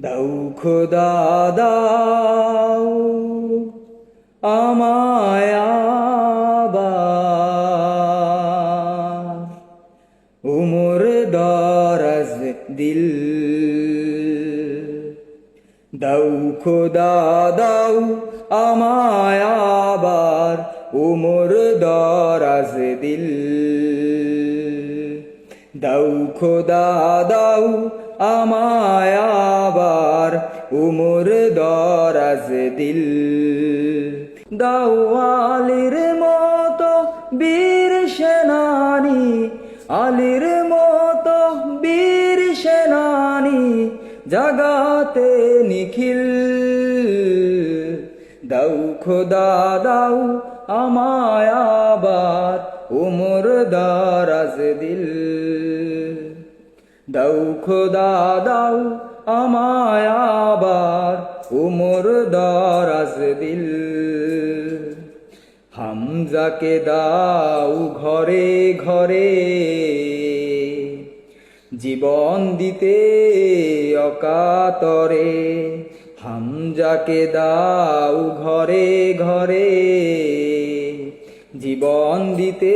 দাও খোদা, দাও আমায় উমর দরাজ দিল। দাও খোদা, দাও আমায় আবার। উমর দরাজ দিল। দাও খোদা আমায় আবার উমর দরাজ দিল। দাও আলির মতো বীর সেনানি, আলির মতো বীর সেনানি জাগাতে নিখিল। দাও খোদা, দাও আমায় আবার উমর দারাজ দিল। দাও খোদা, দাও আমায় আবার উমর দারাজ দিল হামজাকে দাও ঘরে ঘরে। জীবন দিতে অকাতরে। হামজাকে দাও ঘরে ঘরে। জীবন দিতে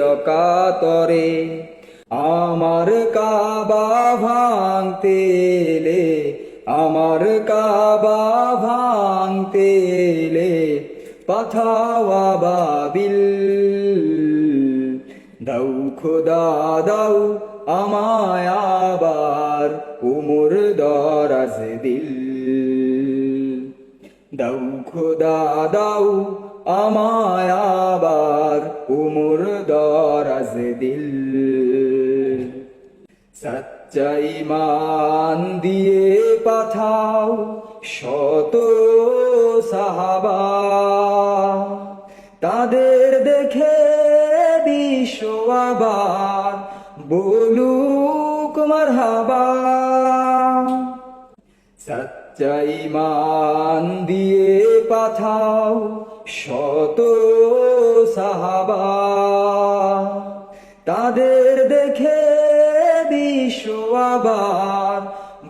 অকাতরে। আমার কাবা ভাঙতে এলে, আমার কাবা ভাঙতে এলে, পাঠাওয়া বাবিল। দাও খোদা, দাও আমায় আবার উমর দরাজ দিল। দাও খোদা, দাও আমায় আবার উমর দরাজ দিল। সচ্চাই মান দিয়ে পাঠাও শত সাহাবা। তাদের দেখে বিশ্ব আবার বলুক মারহাবা। সচ্চাই মান দিয়ে পাঠাও শত সাহাবা। তাদের বিশ্ব আবার,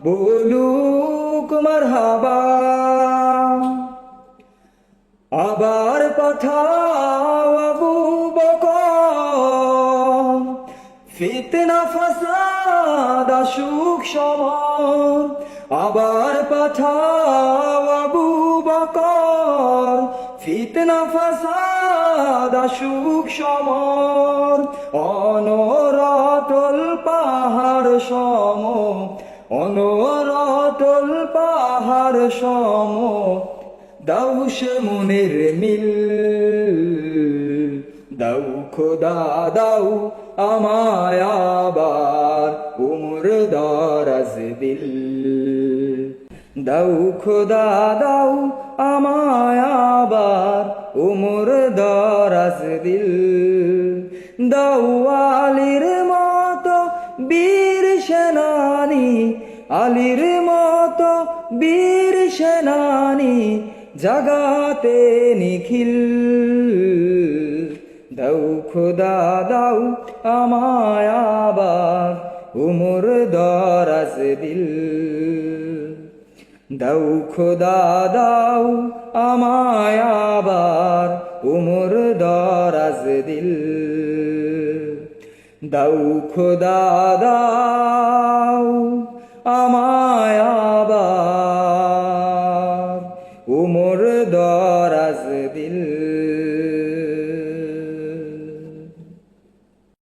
বলুক মারহাবা। আবার পাঠাও আবু বকর। ফিতনা, ফাসাদ, আসুক সমর আবার পাঠাও আবু বকর। ফিতনা, ফাসাদ, আসুক সমর পাহাড় সম অনরাটল পাহাড় সম, দাও সে মনের মিল। দাও খোদা, দাও আমায় আবার উমর দরাজ দিল। দাও খোদা, দাও আমায় আবার উমর দরাজ দিল। দাও আলির মতো বীর সেনানি জাগাতে নিখিল। দাও খোদা, দাও আমায় আবার উমর দরাজ দিল। দাও খোদা, দাও আমায় আবার উমর দরাজ দিল। দাও খোদা, দাও আমায় আবার উমর দরাজ দিল।